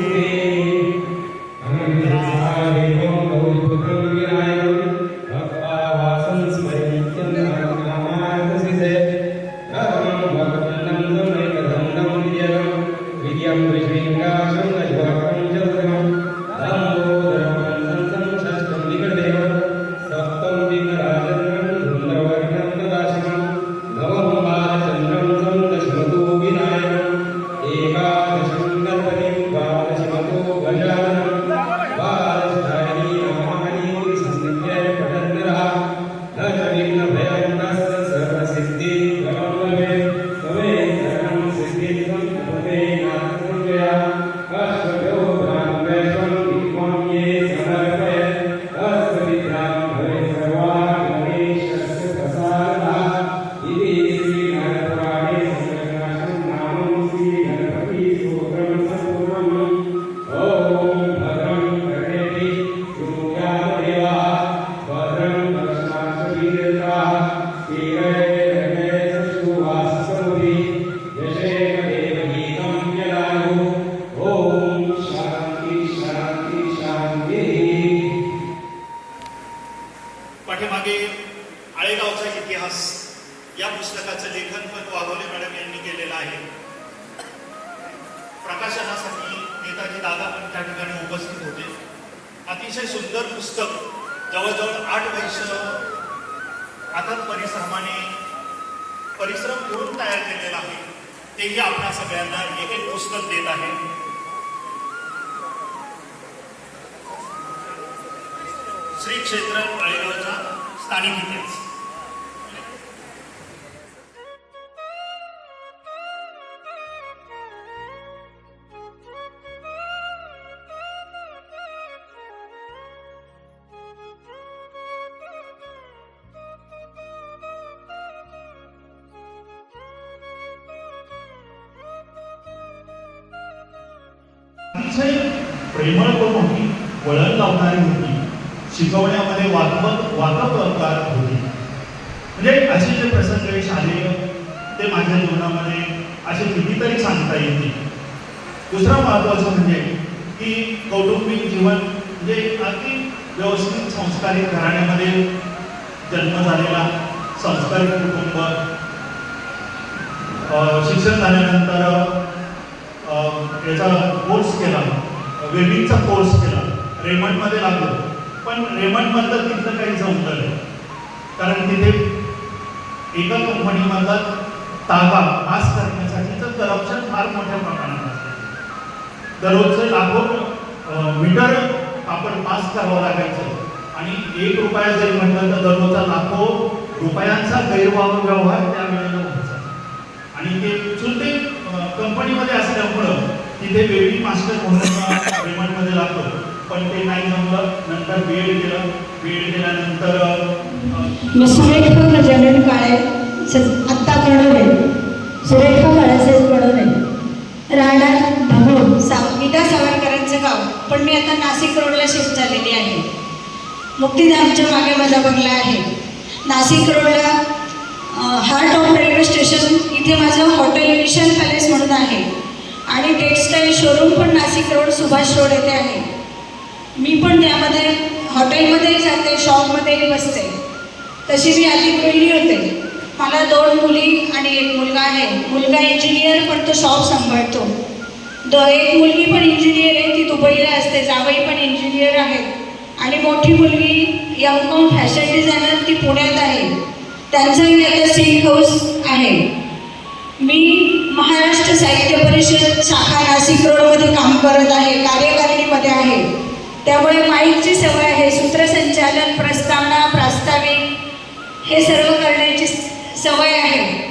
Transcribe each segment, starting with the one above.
Amen. पण त्या ठिकाणी उपस्थित होते. अतिशय सुंदर पुस्तक जवळजवळ आठ वर्ष अथक परिश्रमाने परिश्रम करून तयार केलेला आहे. तेही आपल्या सगळ्यांना एक एक पुस्तक देत आहे. श्री क्षेत्र आळेगावचा स्थानिक इतिहास. प्रेमळ पण होती वळण लावणारी होती. शिकवण्यामध्ये वाकवत वाकवकार होती. म्हणजे असे जे प्रसंग शालेय ते माझ्या जीवनामध्ये असे कितीतरी सांगता येतील. दुसरा महत्वाचं म्हणजे की कौटुंबिक जीवन म्हणजे अगदी व्यवस्थित संस्कारित घराण्यामध्ये जन्म झालेला संस्कारित कुटुंब. शिक्षण झाल्यानंतर याचा कोर्स केला. वेल्डिंगचा कोर्स केला. रेमंडमध्ये लागलो. पण रेमंडमधलं तिथलं काही जमलं नाही. कारण तिथे एका कंपनीमधला ताबा पास करण्यासाठीचं करप्शन फार मोठ्या प्रमाणात असतं. दररोजचं लाखो मीटर आपण पास करावं लागायचं. आणि एक रुपया जरी म्हटलं तर दररोजचा लाखो रुपयांचा गैरव्यवहार त्यावेळेला व्हायचा. आणि ते चुलते कंपनीमध्ये असल्यामुळं तिथे वेल्डिंग मास्टर म्हणून पेमेंटमध्ये लागतो पण ते नाही जमलं. नंतर बी एड केलं बी एड केल्यानंतर अ, मी सुरेखा गजानन काळे स- आत्ता कळवले सुरेखा बाळासाहेब कळवले राहणार भगूर सा विदा सावरकरांचं गाव. पण मी आता नाशिक रोडला शिफ्ट झालेली आहे. मुक्तीधामच्या मागे माझा बंगला आहे. नाशिक रोडला हार्ट ऑफ रेल्वे स्टेशन इथे माझं हॉटेल विशाल पॅलेस म्हणून आहे. आणि टेक्सटाईल शोरूम पण नाशिक रोड सुभाष रोड येथे आहे. मी पण त्यामध्ये हॉटेलमध्येही जाते शॉपमध्येही बसते. तशी मी आधी गृहिणी होते. मला दोन मुली आणि एक मुलगा आहे. मुलगा इंजिनियर पण तो शॉप सांभाळतो. द एक मुलगी पण इंजिनियर आहे ती दुबईला असते. जावई पण इंजिनियर आहेत आणि मोठी मुलगी यमकॉम फॅशन डिझायनर ती पुण्यात आहे. त्यांचाही आता सिल्क हाऊस आहे. मी महाराष्ट्र साहित्य परिषद शाखा नाशिक रोडमध्ये काम करत आहे कार्यकारिणीमध्ये आहे. त्यामुळे माईकची सवय आहे सूत्रसंचालन प्रस्तावना प्रास्ताविक हे सर्व करण्याची स- सवय आहे.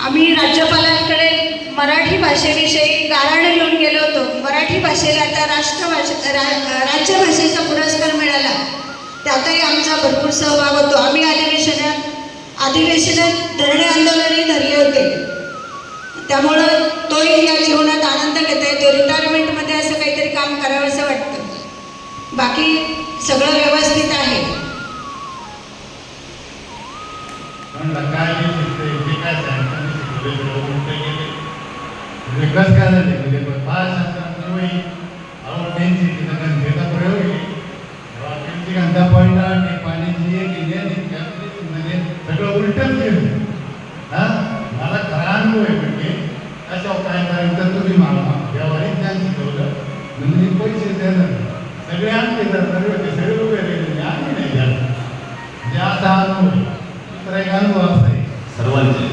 आम्ही राज्यपालांकडे मराठी भाषेविषयी गाराणं घेऊन गेलो होतो. मराठी भाषेला आता राष्ट्रभाषे रा राज्यभाषेचा पुरस्कार मिळाला. त्यातही आमचा भरपूर सहभाग होतो. आम्ही अधिवेशनात अधिवेशनात धरणे आंदोलनही धरले होते. त्यामुळं तोही या जीवनात आनंद घेता येतो रिटायरमेंटमध्ये असं काहीतरी काम करावंसं वाटतं. बाकी सगळं व्यवस्थित आहे. विकास काय नाही शिकते पण फार शांत वही सगळे आणते धर्मवीर होते सगळे उभे राहिले आम्ही नाही झालं जे आता अनुभव दुसरा एक अनुभव असा आहे सर्वांचे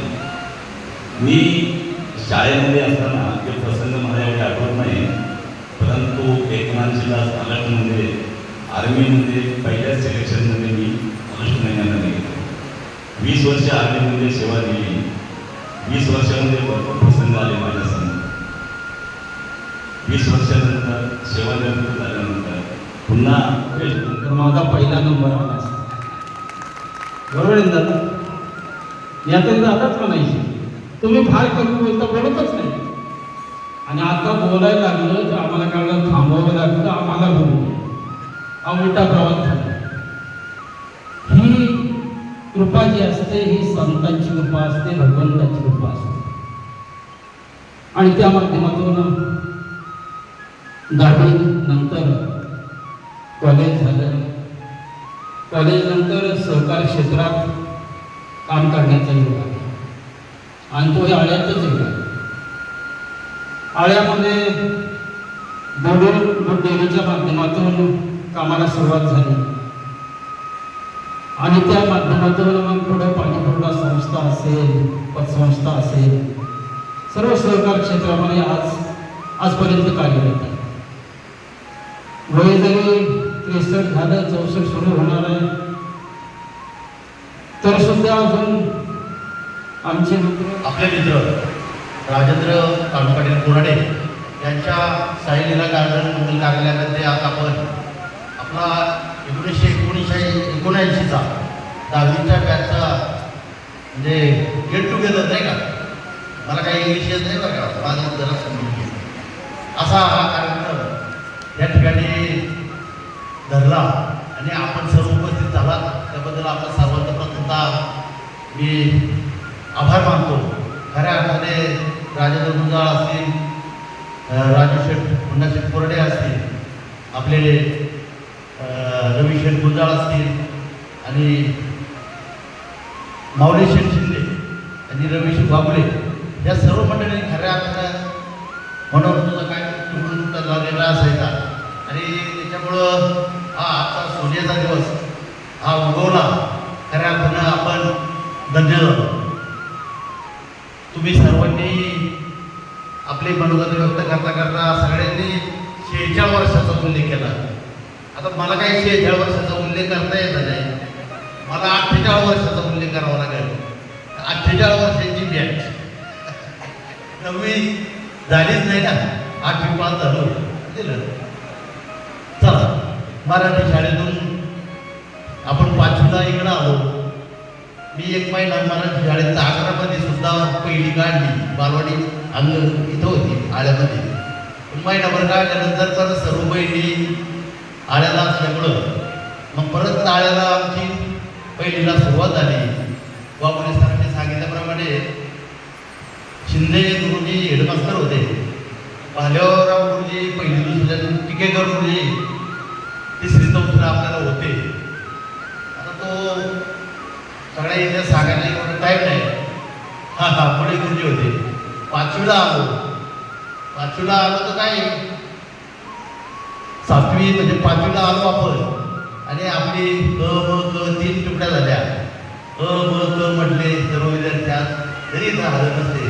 मी शाळेमध्ये असताना ते प्रसंग मला एवढे आठवत नाही परंतु एकनाथजीला अलर्टमध्ये आर्मीमध्ये पहिल्या सिलेक्शनमध्ये मी ऑगस्ट महिन्यामध्ये गेलो वीस वर्ष आर्मीमध्ये सेवा दिली वीस वर्षामध्ये भरपूर प्रसंग आले माझ्यासमोर वीस वर्षानंतर सेवानिवृत्त झाल्यानंतर पुन्हा तर माझा पहिला नंबर आला. बरोबर आहे दादा? मी आता दादाच नाही तुम्ही फार कमी बोलता बोलतच नाही. आणि आता बोलायला लागलं तर आम्हाला कळलं थांबवावं लागलं आम्हाला बोलू हा उलटा प्रवास झाला. ही कृपा जी असते ही संतांची कृपा असते भगवंताची कृपा असते. आणि त्या माध्यमातून दहावी नंतर कॉलेज झालं. कॉलेज नंतर सहकार क्षेत्रात काम करण्याचा योग आला. आणि तो आळ्यातच येतो आळ्यामध्ये बोडून डेअरीच्या माध्यमातून कामाला सुरुवात झाली. आणि त्या माध्यमातून मग पुढं पाणीपुरवठा संस्था असेल पतसंस्था असेल सर्व सहकार क्षेत्रामध्ये आज आजपर्यंत कार्यरत आहे. वय जरी त्रेसष्ट झालं चौसष्ट सुरू होणार आहे. तर सुद्धा अजून आमचे मित्र आपले मित्र राजेंद्र पाटील कोराडे यांच्या साईलीला गार्डन मंगल कार्यालयामध्ये आज आपण आपला एकोणीसशे एकोणीसशे एकोणऐंशीचा दहावीच्या बॅचचा म्हणजे गेट टुगेदर नाही का? मला काही इंग्लिश येत नाही बरं का? माझं जरा समजून घे. असा हा कार्यक्रम या ठिकाणी धरला आणि आपण सर्व उपस्थित झाला. त्याबद्दल आपल्या सर्वांचा प्रथमतः मी आभार मानतो. खऱ्या अर्थाने राजेंद्र गुंजाळ असतील राजू शेठ पुन्हाशेठ कोरडे असतील आपले रवी शेठ गुंजाळ असतील आणि माऊली शेठ शिंदे आणि रमेश बाबुले या सर्व मंडळी खऱ्या अर्थानं मनोरंजनाचा काय तुकडून झालेला असायचा. आणि त्याच्यामुळं हा आजचा सोन्याचा दिवस हा उगवला. खऱ्या अर्थानं आपण धन्य झालो. तुम्ही सर्वांनी आपली मनोगत व्यक्त करता करता सगळ्यांनी शेहेचाळ वर्षाचा उल्लेख केला. आता मला काही शेहेचाळ वर्षाचा उल्लेख करता येत नाही. मला अठ्ठेचाळ वर्षाचा उल्लेख करावा लागेल. अठ्ठेचाळ वर्षांची बॅच नववी झालीच नाही ना आठवी पास झालो. दिलं. मराठी शाळेतून आपण पाचवीला इकडं आलो. मी एक महिना मराठी शाळेत अकरामध्ये सुद्धा पहिली काढली. बालवाडी अंग इथं होती आळ्यामध्ये. महिनाभर काढल्यानंतर तर सर्व बहिणी आळ्याला असल्यामुळं मग परत आळ्याला आमची पहिलीला सुरुवात झाली बाबुले सरांनी सांगितल्याप्रमाणे शिंदे गुरुजी हेडमास्टर होते. भालेराव गुरुजी पहिली दुसऱ्या टिकेकर गुरुजी मित्र आपल्याला होते. आता तो सगळ्या इथे सांगायला एवढं टाईम नाही. हा हा पुढे गुरुजी होते. पाचवीला आलो. पाचवीला आलो तर काय? सातवी म्हणजे पाचवीला आलो आपण. आणि आपली क ब क तीन तुकड्या झाल्या. अ ब क म्हटले सर्व विद्यार्थ्यात तरी इथं हरत नसते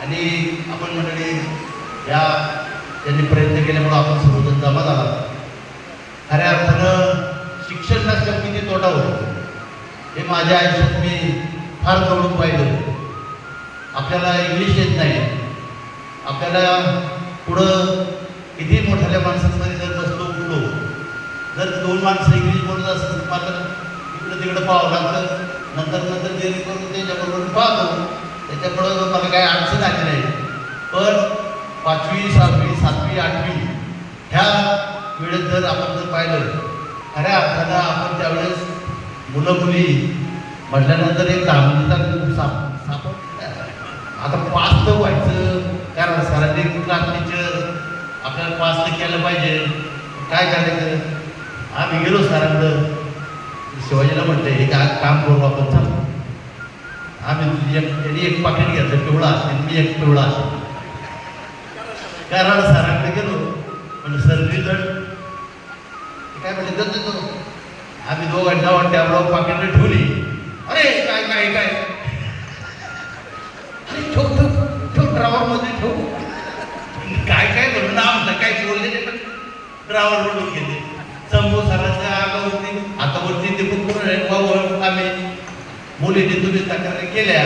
आणि आपण म्हटले या त्यांनी प्रयत्न केल्यामुळे आपण सर्वजण जमा झाला. खऱ्या अर्थानं शिक्षण किती तोटा होतो. हे माझ्या आयुष्यात मी फार जवळून पाहिलं. आपल्याला इंग्लिश येत नाही. आपल्याला पुढं किती मोठ्या माणसांमध्ये जर बसलो उठलो जर दोन माणसं इंग्लिश बोलत असेल तर मात्र इकडं तिकडं पाहावं लागतं. नंतर नंतर जेणे करून त्याच्याबरोबर पाहतो त्याच्यामुळं मला काही अडचण आली नाही. पण पाचवी सहावी सातवी आठवी ह्या वेळेत जर आपण जर पाहिलं खऱ्या अर्थानं आपण त्यावेळेस मुलं मुली म्हटल्यानंतर एक दहावीचा साप साप. आता पास तर व्हायचं कारण सरांनी क्लास टीचर आपल्याला पास तर केलं पाहिजे. काय करायचं? आम्ही गेलो सरांकडं शिवाजीला म्हटलं हे का काम करू आपण? चाल. आम्ही एक त्यांनी एक पाकिट घेतलं पिवळा. आणि मी एक पिवळा. कारण सरांकडे गेलो. पण सर रिझल्ट काय म्हणले दत्त देतो आम्ही दोघं डावण टॅबलावर पाकिटला ठेवली. अरे काय काय काय? अरे ठेव ठेव ठेव ड्रायव्हरमध्ये ठेव. काय काय म्हणून ना म्हटलं काय बोलले ते पण ड्रायव्हर म्हणून घेते शंभू सरांच्या आगावरती आता वरती ते खूप आम्ही. मुलीने तुम्ही तक्रारी केल्या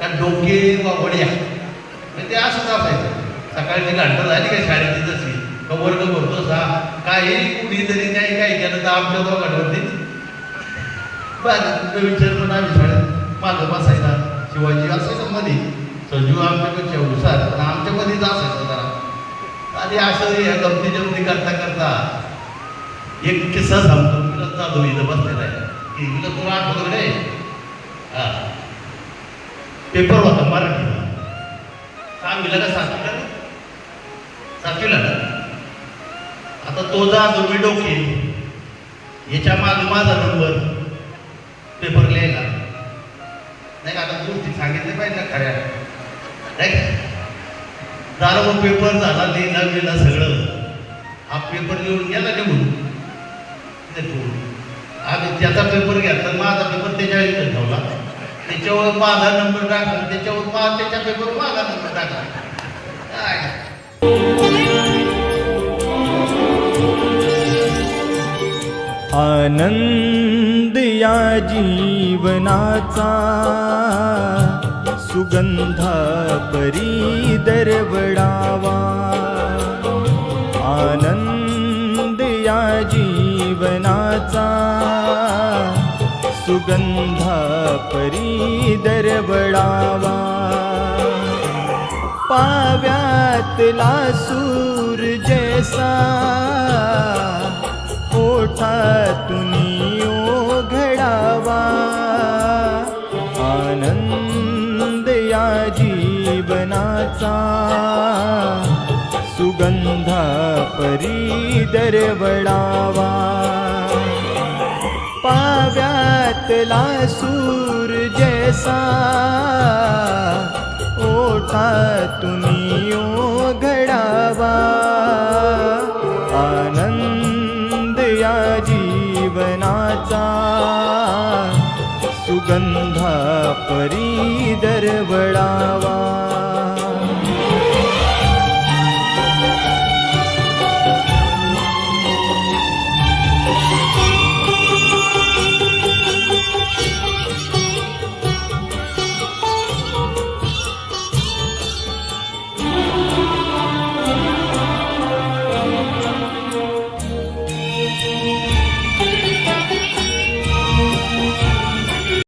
का डोके वा वड्या म्हणजे ते असंच असायचं सकाळची घंटा झाली काय शाळेची जशी? वर्ग भरतो सा काही कुणीतरी काही काही केलं तर आमच्या दोघांवरती बरं विचार पण आम्ही शाळेत माझं बसायचा शिवाजी असायचं मध्ये. सजीव आमच्यापेक्षा हुशार पण आमच्यामध्येच असायचं जरा. आणि असं या गमती जमती करता करता एक किस्सा सांगतो. तुला जाधव इथं बसलेला आहे. की तुला तुला आठवत रे? हा. पेपर होता मराठीचा. सांगितलं का? सातवीला रे? सातवीला तर तो जा मी डोके. याच्या मागे माझा नंबर पेपर लिहायला. नाही का आता गोष्टी सांगितल्या पाहिजे ना खऱ्या. नाही का? झालं मग पेपर झाला लिहिला लिहिलं सगळं. हा पेपर लिहून गेला निघून. तिथे आम्ही त्याचा पेपर घेतला माझा पेपर त्याच्या इथं ठेवला. त्याच्यावर माझा नंबर टाकला त्याच्यावर पा त्याच्या पेपर माझा नंबर टाकला. काय? आनंद या जीवनाचा सुगंधा परी दरवडावा आनंद या जीवनाचा सुगंधा परी दरवडावा पाव्यातला सूर जैसा ओठातून घडावा. आनंद या जीवनाचा सुगंधा परी दरवडावा पाव्यातला सूर जैसा ओठातून सुगंधा